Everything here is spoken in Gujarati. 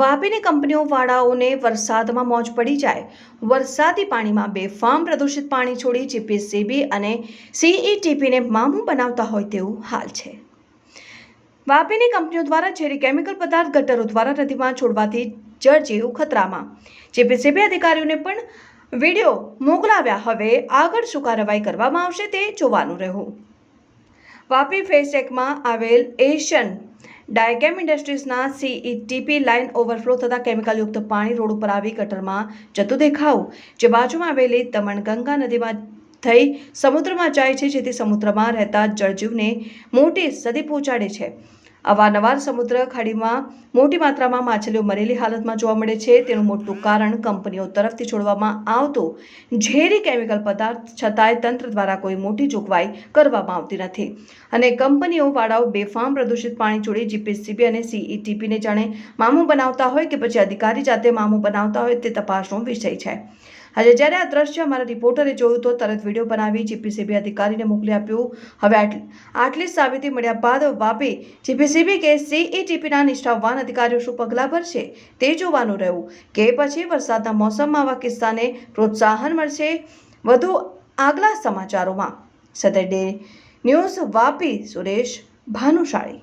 વાપીની કંપનીઓ વાળાઓને વરસાદમાં મોજ પડી જાય. વરસાદી પાણીમાં બેફામ પ્રદૂષિત પાણી છોડી જીપીસીબી અને સીઈટીપીને મામું બનાવતા હોય તેવું હાલ છે. વાપીની કંપનીઓ દ્વારા ઝેરી કેમિકલ પદાર્થ ગટરો દ્વારા નદીમાં છોડવાથી જળજીવ ખતરામાં. જીપીસીબી અધિકારીઓને પણ વીડિયો મોકલાવ્યા. હવે આગળ શું કાર્યવાહી કરવામાં આવશે તે જોવાનું રહ્યું. વાપી ફેસેકમાં આવેલ એશિયન ડાયકેમ ઇન્ડસ્ટ્રીઝના સીઈટીપી લાઇન ઓવરફ્લો થતાં કેમિકલયુક્ત પાણી રોડ ઉપર આવી ગટરમાં જતું દેખાવ, જે બાજુમાં આવેલી દમણગંગા નદીમાં થઈ સમુદ્રમાં જાય છે, જેથી સમુદ્રમાં રહેતા જળજીવને મોટી સદી પહોંચાડે છે. અવારનવાર સમુદ્ર ખાડીમાં મોટી માત્રામાં માછલીઓ મરેલી હાલતમાં જોવા મળે છે. તેનું મોટું કારણ કંપનીઓ તરફથી છોડવામાં આવતો ઝેરી કેમિકલ પદાર્થ છતાંય તંત્ર દ્વારા કોઈ મોટી જોગવાઈ કરવામાં આવતી નથી. અને કંપનીઓ વાળાઓ બેફામ પ્રદૂષિત પાણી છોડી જીપીસીબી અને સીઈટીપીને જાણે મામું બનાવતા હોય કે પછી અધિકારી જાતે મામું બનાવતા હોય તે તપાસનો વિષય છે. આજે જ્યારે આ દ્રશ્ય અમારા રિપોર્ટરે જોયું તો તરત વીડિયો બનાવી જીપીસીબી અધિકારીને મોકલી આપ્યું. હવે આટલી સાબિતી મળ્યા બાદ વાપી જીપીસીબી કે સીઈટીપીના નિષ્ઠાવાન અધિકારીઓ શું પગલાં ભરશે તે જોવાનું રહ્યું કે પછી વરસાદના મોસમમાં આવા કિસ્સાને પ્રોત્સાહન મળશે. વધુ આગલા સમાચારોમાં. Saturday news Vapi, Suresh Bhanushali.